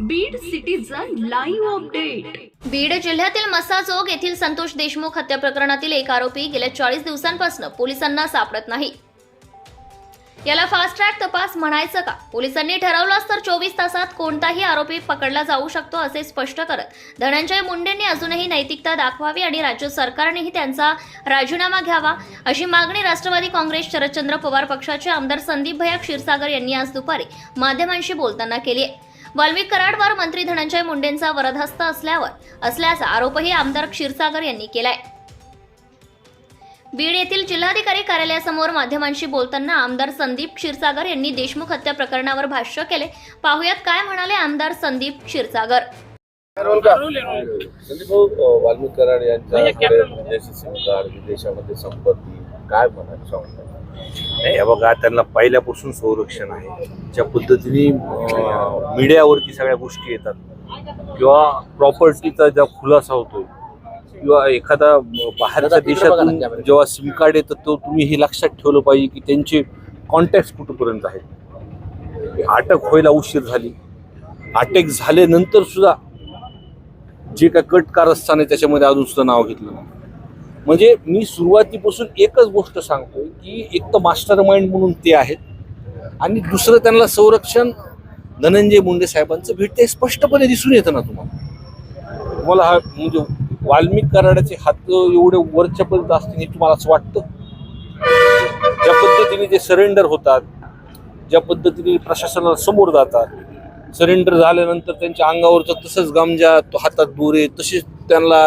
Beed citizen live update Beed जिल्ह्यातील मसाजोग येथील संतोष देशमुख हत्या प्रकरणातील एक आरोपी गेल्या चाळीस दिवसांपासून पोलिसांना सापडत नाही. याला फास्ट ट्रॅक तपास म्हणायचं का? पोलिसांनी ठरवलंच तर चोवीस तासात कोणताही आरोपी पकडला जाऊ शकतो असे स्पष्ट करत धनंजय मुंडेंनी अजूनही नैतिकता दाखवावी आणि राज्य सरकारनेही त्यांचा राजीनामा घ्यावा अशी मागणी राष्ट्रवादी काँग्रेस शरदचंद्र पवार पक्षाचे आमदार संदीप भया क्षीरसागर यांनी आज दुपारी माध्यमांशी बोलताना केली आहे. वाल्मिक कराडवर मंत्री धनंजय मुंडेंचा वरदहस्त असल्यावर असल्याचा आरोपही आमदार क्षीरसागर यांनी केलाय. बीड येथील जिल्हाधिकारी कार्यालयासमोर माध्यमांशी बोलताना आमदार संदीप क्षीरसागर यांनी देशमुख हत्या प्रकरणावर भाष्य केले. पाहुयात काय म्हणाले आमदार संदीप क्षीरसागर. संदीप वाल्मिक कराड कार्ड विदेशामध्ये संपत्ती काय म्हणाल सांगता नाही हे बघा त्यांना पहिल्यापासून संरक्षण आहे. ज्या पद्धतीने मीडियावरती सगळ्या गोष्टी येतात. किंवा प्रॉपर्टीचा ज्या खुलासा होतोय किंवा एखादा बाहेरच्या देशातून जेव्हा सिम कार्ड येतं तो तुम्ही हे लक्षात ठेवलं पाहिजे की त्यांचे कॉन्टॅक्ट कुठपर्यंत आहेत अटक व्हायला उशीर झाली. अटक झाल्यानंतर सुद्धा जे काय कट कारस्थान आहे त्याच्यामध्ये अजून सुद्धा नाव घेतलं नाही. म्हणजे मी सुरुवातीपासून एकच गोष्ट सांगतोय की एक तर मास्टर माइंड म्हणून ते आहेत आणि दुसरं त्यांना संरक्षण धनंजय मुंडे साहेबांचं भेटते स्पष्टपणे दिसून येतं ना तुम्हाला. तुम्हाला हा म्हणजे वाल्मिक कराडाचे हात एवढे वरच्यापर्यंत असतील हे तुम्हाला असं वाटतं? ज्या पद्धतीने ते सरेंडर होतात ज्या पद्धतीने प्रशासनाला समोर जातात सरेंडर झाल्यानंतर त्यांच्या अंगावरचं तसंच गमजा तो हातात दोरे तसेच त्यांना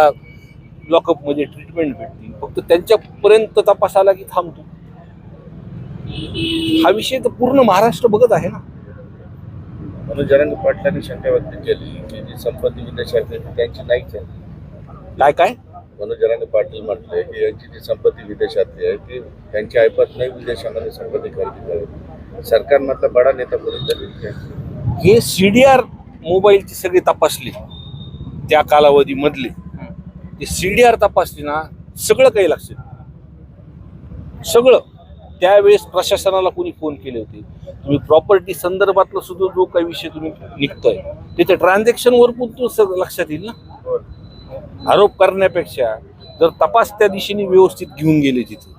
लॉकअपमध्ये ट्रीटमेंट भेटते फक्त त्यांच्यापर्यंत तपास आला की थांबतो. हा विषय तर पूर्ण महाराष्ट्र बघत आहे ना. मनोज जरांगे पाटलांनी शंका व्यक्त केली की जी संपत्ती विदेशात त्यांची नाहीच आहे. काय काय? मनोज जरांगे पाटील म्हटले की यांची जी संपत्ती विदेशातली आहे ती त्यांची ऐपत नाही विदेशामध्ये संपत्ती खरेदी करावी सरकारमधला बडा नेता तरी हे सी डी आर मोबाईलची सगळी तपासली. त्या कालावधीमधले. ते सी डी आर तपासली ना सगळं काही लक्षात सगळं. त्यावेळेस प्रशासनाला कोणी फोन केले होते. तुम्ही प्रॉपर्टी संदर्भातला सुद्धा जो काही विषय तुम्ही निघतोय तिथे ट्रान्झॅक्शनवर पण तो सगळं लक्षात येईल ना? आरोप करण्यापेक्षा जर तपास त्या दिशेने व्यवस्थित घेऊन गेले तिथे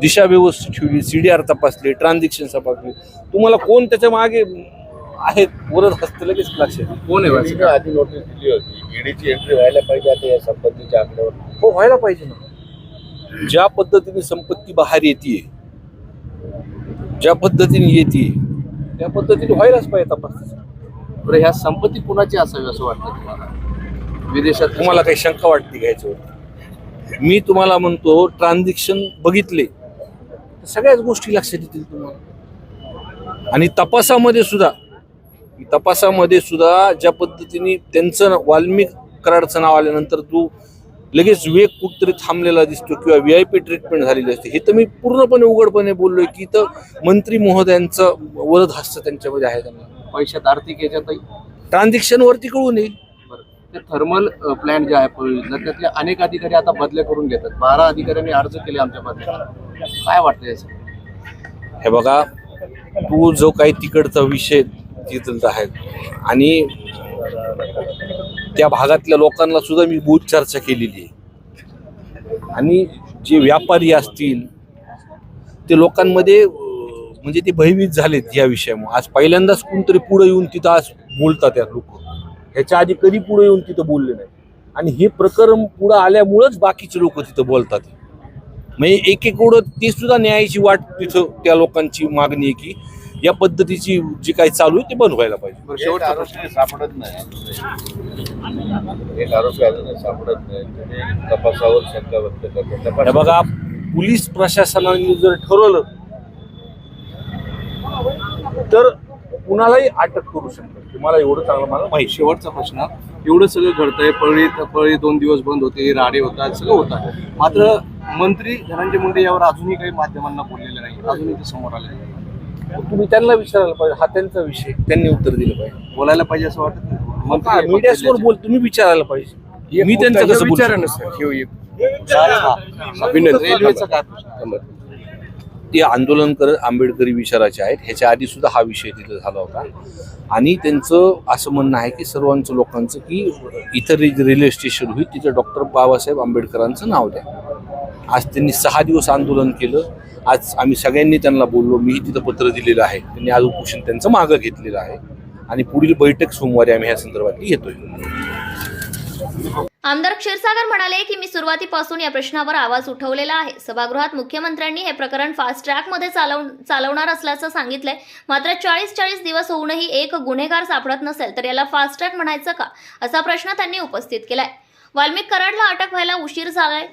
दिशा व्यवस्थित ठेवली सी डी आर तपासली ट्रान्झॅक्शन तपासली तुम्हाला कोण त्याच्यामागे आहेत वरच हस्त लगेच लक्षात. कोण आहे आधी नोटीस दिली होती ईडीची एंट्री व्हायला पाहिजे आता या संपत्तीच्या आकड्यावर. हो व्हायला पाहिजे ना. ज्या पद्धतीने संपत्ती बाहेर येते ज्या पद्धतीने येते त्या पद्धतीने व्हायलाच पाहिजे तपास बरं ह्या संपत्ती कुणाची असावी असं वाटतं तुम्हाला? विदेशात तुम्हाला काही शंका वाटते घ्यायचं मी तुम्हाला म्हणतो ट्रान्झॅक्शन बघितले. तर सगळ्याच गोष्टी लक्षात येतील तुम्हाला. आणि तपासामध्ये सुद्धा तपासामध्ये सुद्धा ज्या पद्धतीने त्यांचं वाल्मिक कराडचं नाव आल्यानंतर तो लगेच वेग कुठतरी थांबलेला दिसतो किंवा व्ही आय पी ट्रीटमेंट झालेली असते. हे तर मी पूर्णपणे उघडपणे बोललोय की तर मंत्री महोदयांचं वरद हस्त त्यांच्यामध्ये आहे त्यांना. पैशात आर्थिक याच्यातही? ट्रान्झॅक्शन वरती कळून येईल. बरं. ते थर्मल प्लॅन जे आहे त्यातले अनेक अधिकारी आता बदल्या करून घेतात. बारा अधिकाऱ्यांनी अर्ज केले आमच्या बदल्या काय वाटतं याचं? हे बघा तू जो काही तिकडचा विषय तिथलचा आहेत. आणि त्या भागातल्या लोकांना सुद्धा मी बहुत चर्चा केलेली आहे. आणि जे व्यापारी असतील ते लोकांमध्ये म्हणजे ते भयभीत झालेत या विषयामुळे. आज पहिल्यांदाच कोणतरी पुढे येऊन तिथं आज बोलतात या लोक. ह्याच्या आधी कधी पुढे येऊन तिथं बोलले नाही आणि हे प्रकरण पुढं आल्यामुळंच बाकीचे लोक तिथं बोलतात. म्हणजे एक एक ते सुद्धा न्यायाची वाट तिथं त्या लोकांची मागणी आहे की या पद्धतीची जी काही चालू आहे ते बंद व्हायला पाहिजे. शेवटचा प्रश्न. सापडत नाही. एक आरोपी अजूनही सापडत नाही. तपासावर शंका व्यक्त हे बघा पोलीस प्रशासनाने जर ठरवलं तर कुणालाही अटक करू शकतात. मला एवढं चांगलं मला माहिती. शेवटचा प्रश्न. एवढं सगळं घडतंय. पळी पळी दोन दिवस बंद होते राडे होतात सगळं होतात मात्र मंत्री धनंजय मुंडे यावर अजूनही काही माध्यमांना बोललेले नाही. अजूनही ते समोर आले नाही. तुम्ही त्यांना विचारायला पाहिजे हा त्यांचा विषय त्यांनी उत्तर दिलं पाहिजे. बोलायला पाहिजे असं वाटत नाही. मीडिया समोर बोल तुम्ही विचारायला पाहिजे. मी त्यांचं कसं प्रश्न ते आंदोलन करत आंबेडकरी विचाराचे आहेत. ह्याच्या आधी सुद्धा हा विषय तिथं झाला होता. आणि त्यांचं असं म्हणणं आहे की सर्वांचं लोकांचं की इथं रे रेल्वे स्टेशन होईल तिथं डॉक्टर बाबासाहेब आंबेडकरांचं नाव द्या. आज त्यांनी सहा दिवस आंदोलन केलं. आज आम्ही सगळ्यांनी त्यांना बोललो मीही तिथं पत्र दिलेलं आहे. त्यांनी आज उपोषण त्यांचं मागं घेतलेलं आहे. आणि पुढील बैठक सोमवारी आम्ही या संदर्भातली घेतोय. आमदार क्षीरसागर म्हणाले की मी सुरुवातीपासून या प्रश्नावर आवाज उठवलेला आहे. सभागृहात मुख्यमंत्र्यांनी हे प्रकरण फास्ट ट्रॅकमध्ये चालव चालवणार असल्याचं सांगितलंय. मात्र चाळीस चाळीस दिवस होऊनही एक गुन्हेगार सापडत नसेल तर याला फास्ट ट्रॅक म्हणायचं का? असा प्रश्न त्यांनी उपस्थित केलाय. वाल्मिक कराडला अटक व्हायला उशीर झालाय.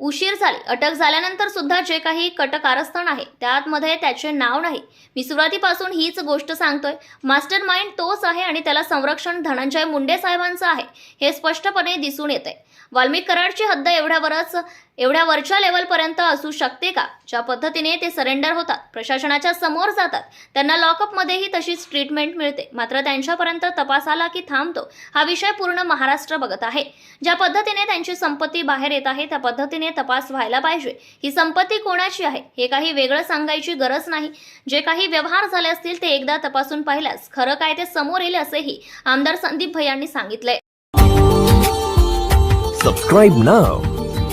उशीर झाली. अटक झाल्यानंतर सुद्धा जे काही कट कारस्थान आहे त्यातमध्ये त्याचे नाव नाही. मी सुरुवातीपासून हीच गोष्ट सांगतोय. मास्टर माइंड तोच आहे आणि त्याला संरक्षण धनंजय मुंडे साहेबांचं आहे हे स्पष्टपणे दिसून येते वाल्मिक कराडची हद्द एवढ्यावरच एवढ्या वरच्या लेवलपर्यंत असू शकते का? ज्या पद्धतीने ते सरेंडर होतात प्रशासनाच्या समोर जातात त्यांना लॉकअपमध्येही तशीच ट्रीटमेंट मिळते. मात्र त्यांच्यापर्यंत तपास आला की थांबतो हा विषय पूर्ण महाराष्ट्र बघत आहे. ज्या पद्धतीने त्यांची संपत्ती बाहेर येत आहे त्या पद्धतीने तपास व्हायला पाहिजे. ही संपत्ती कोणाची आहे हे काही वेगळं सांगायची गरज नाही. जे काही व्यवहार झाले असतील ते एकदा तपासून पाहिल्यास खरं काय ते समोर येईल असेही आमदार संदीप भैयांनी सांगितलंय. सबस्क्राईब नाव